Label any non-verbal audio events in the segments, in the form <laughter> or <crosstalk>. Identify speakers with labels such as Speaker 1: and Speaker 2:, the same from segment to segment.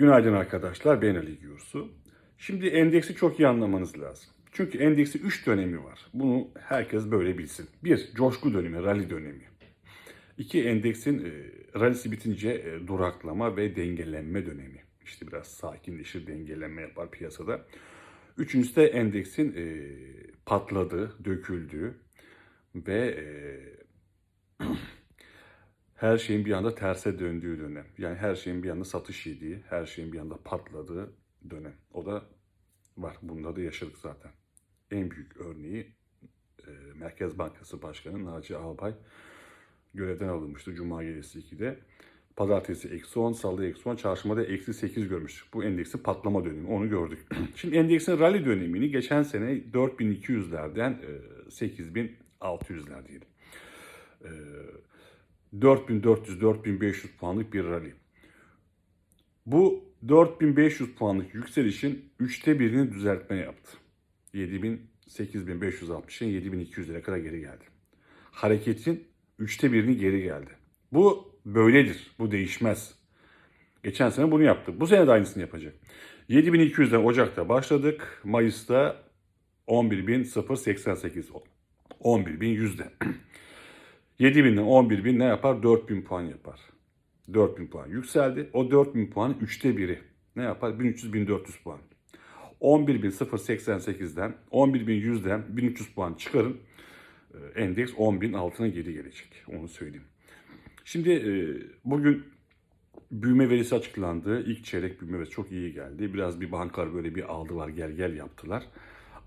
Speaker 1: Günaydın arkadaşlar, ben Ali Gürsu. Şimdi endeksi çok iyi anlamanız lazım. Çünkü endeksi 3 dönemi var. Bunu herkes böyle bilsin. Bir, coşku dönemi, rally dönemi. İki, endeksin e, rallisi bitince e, duraklama ve dengelenme dönemi. İşte biraz sakinleşir, dengelenme yapar piyasada. Üçüncüsü de endeksin e, patladığı, döküldüğü ve e, <clears throat> her şeyin bir anda terse döndüğü dönem. Yani her şeyin bir anda satış yediği, her şeyin bir anda patladığı dönem. O da var. Bunda da yaşadık zaten. En büyük örneği e, Merkez Bankası Başkanı Naci Albay görevden alınmıştı Cuma gecesi 2'de. Pazartesi eksi 10, salı eksi 10, çarşamba eksi 8 görmüş. Bu endeksin patlama dönemi. Onu gördük. <clears throat> Şimdi endeksin rally dönemini geçen sene 4200'lerden e, 8600'ler diyelim. E, 4400-4500 puanlık bir rally. Bu 4500 puanlık yükselişin üçte birini düzeltme yaptı. 7000, 8560'ın 7200'lere kadar geri geldi. Hareketin üçte birini geri geldi. Bu böyledir. Bu değişmez. Geçen sene bunu yaptı. Bu sene de aynısını yapacak. 7200'den Ocak'ta başladık. Mayıs'ta 11.088. 11.100'de. <clears throat> 7000'den 11.000 ne yapar? 4000 puan yapar. 4000 puan yükseldi. O 4000 puanın üçte biri ne yapar? 1300-1400 puan. 11.088'den 11.100'den 1300 puan çıkarın. Ee, Endeks 10.000 altına geri gelecek. Onu söyleyeyim. Şimdi e, bugün büyüme verisi açıklandı. İlk çeyrek büyüme verisi çok iyi geldi. Biraz bir bankalar böyle bir aldılar gel gel yaptılar.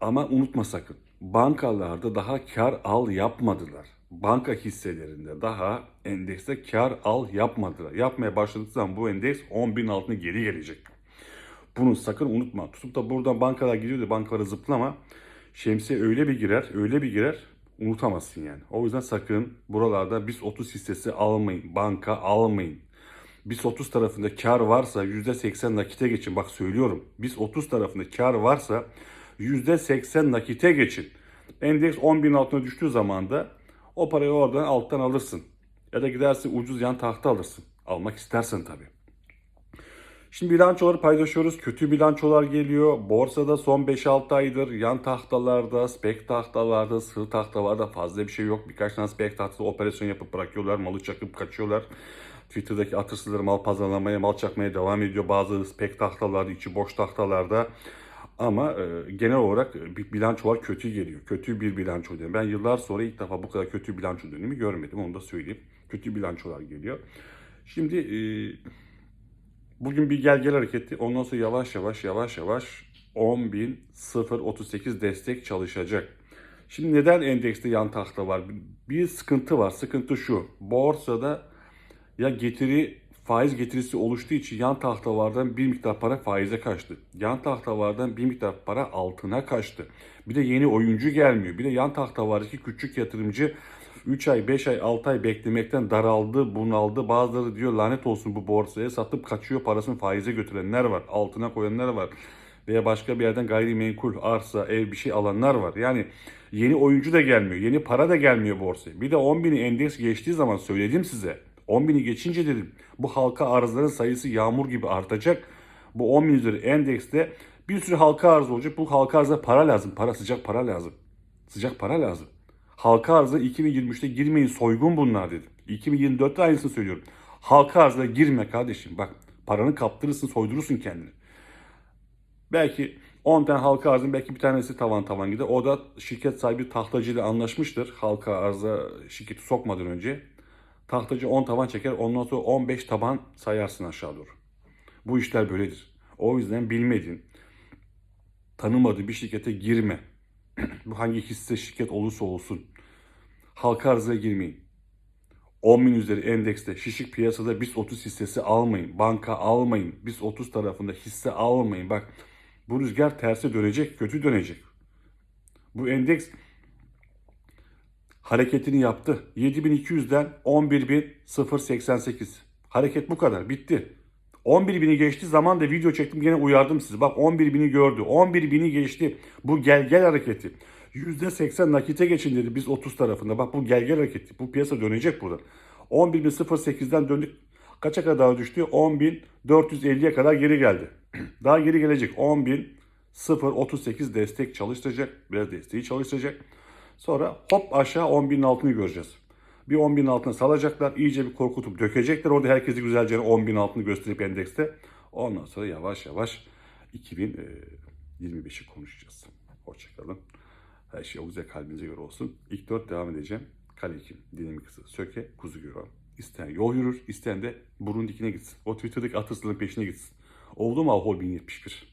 Speaker 1: Ama unutma sakın. Bankalarda daha kar al yapmadılar. Banka hisselerinde daha endekste kar al yapmadılar. Yapmaya başladığı zaman bu endeks 10 bin altına geri gelecek. Bunu sakın unutma. Tutup da buradan bankalar gidiyor da bankalara zıplama. Şemsiye öyle bir girer, öyle bir girer unutamazsın yani. O yüzden sakın buralarda biz 30 hissesi almayın. Banka almayın. Biz 30 tarafında kar varsa %80 nakite geçin. Bak söylüyorum. Biz 30 tarafında kar varsa %80 nakite geçin. Endeks 10 bin altına düştüğü zaman da o parayı oradan alttan alırsın. Ya da gidersin ucuz yan tahta alırsın. Almak istersen tabii. Şimdi bilançoları paylaşıyoruz. Kötü bilançolar geliyor. Borsada son 5-6 aydır yan tahtalarda, spek tahtalarda, sığ tahtalarda fazla bir şey yok. Birkaç tane spek tahtada operasyon yapıp bırakıyorlar. Malı çakıp kaçıyorlar. Twitter'daki atırsızları mal pazarlamaya, mal çakmaya devam ediyor. Bazı spek tahtalarda, içi boş tahtalarda. Ama e, genel olarak bir bilançolar kötü geliyor. Kötü bir bilanço dönemi. Ben yıllar sonra ilk defa bu kadar kötü bilanço dönemi görmedim. Onu da söyleyeyim. Kötü bilançolar geliyor. Şimdi e, bugün bir gel gel hareketi. Ondan sonra yavaş yavaş yavaş yavaş 10.038 destek çalışacak. Şimdi neden endekste yan tahta var? Bir sıkıntı var. Sıkıntı şu. Borsada ya getiri faiz getirisi oluştuğu için yan tahtalardan bir miktar para faize kaçtı. Yan tahtalardan bir miktar para altına kaçtı. Bir de yeni oyuncu gelmiyor. Bir de yan tahtalardaki küçük yatırımcı 3 ay, 5 ay, 6 ay beklemekten daraldı, bunaldı. Bazıları diyor lanet olsun bu borsaya satıp kaçıyor parasını faize götürenler var. Altına koyanlar var. Veya başka bir yerden gayrimenkul, arsa, ev bir şey alanlar var. Yani yeni oyuncu da gelmiyor. Yeni para da gelmiyor borsaya. Bir de 10 bini endeks geçtiği zaman söyledim size. 10 bini geçince dedim bu halka arzların sayısı yağmur gibi artacak. Bu 10 bin üzeri endekste bir sürü halka arz olacak. Bu halka arza para lazım. Para sıcak para lazım. Sıcak para lazım. Halka arza 2023'te girmeyin soygun bunlar dedim. 2024'te aynısını söylüyorum. Halka arza girme kardeşim. Bak paranı kaptırırsın soydurursun kendini. Belki 10 tane halka arzın belki bir tanesi tavan tavan gider. O da şirket sahibi tahtacıyla anlaşmıştır. Halka arza şirketi sokmadan önce. Tahtacı 10 taban çeker ondan sonra 15 taban sayarsın aşağı doğru. Bu işler böyledir. O yüzden bilmediğin, tanımadığı bir şirkete girme. <clears throat> Bu hangi hisse şirket olursa olsun. Halka arzaya girmeyin. 10 bin üzeri endekste şişik piyasada biz 30 hissesi almayın. Banka almayın. Biz 30 tarafında hisse almayın. Bak bu rüzgar terse dönecek, kötü dönecek. Bu endeks hareketini yaptı. 7200'den 11.088. Hareket bu kadar. Bitti. 11.000'i geçti zaman da video çektim gene uyardım sizi. Bak 11.000'i gördü. 11.000'i geçti. Bu gel gel hareketi. %80 nakite geçin dedi biz 30 tarafında. Bak bu gel gel hareketi. Bu piyasa dönecek buradan. 11.008'den döndük. Kaça kadar düştü? 10.450'ye kadar geri geldi. <clears throat> Daha geri gelecek. 10.038 destek çalıştıracak. Biraz desteği çalıştıracak. Sonra hop aşağı 10.000'in altını göreceğiz. Bir 10.000'in altına salacaklar. iyice bir korkutup dökecekler. Orada herkesi güzelce 10.000'in altını gösterip endekste. Ondan sonra yavaş yavaş 2025'i konuşacağız. Hoşçakalın. Her şey o güzel kalbinize göre olsun. İlk dört devam edeceğim. Kale 2, dinamik hızı, söke, kuzu göre. İsteyen yol yürür, isteyen de burun dikine gitsin. O Twitter'daki atırsızlığın peşine gitsin. Oldu mu Ahol 1071?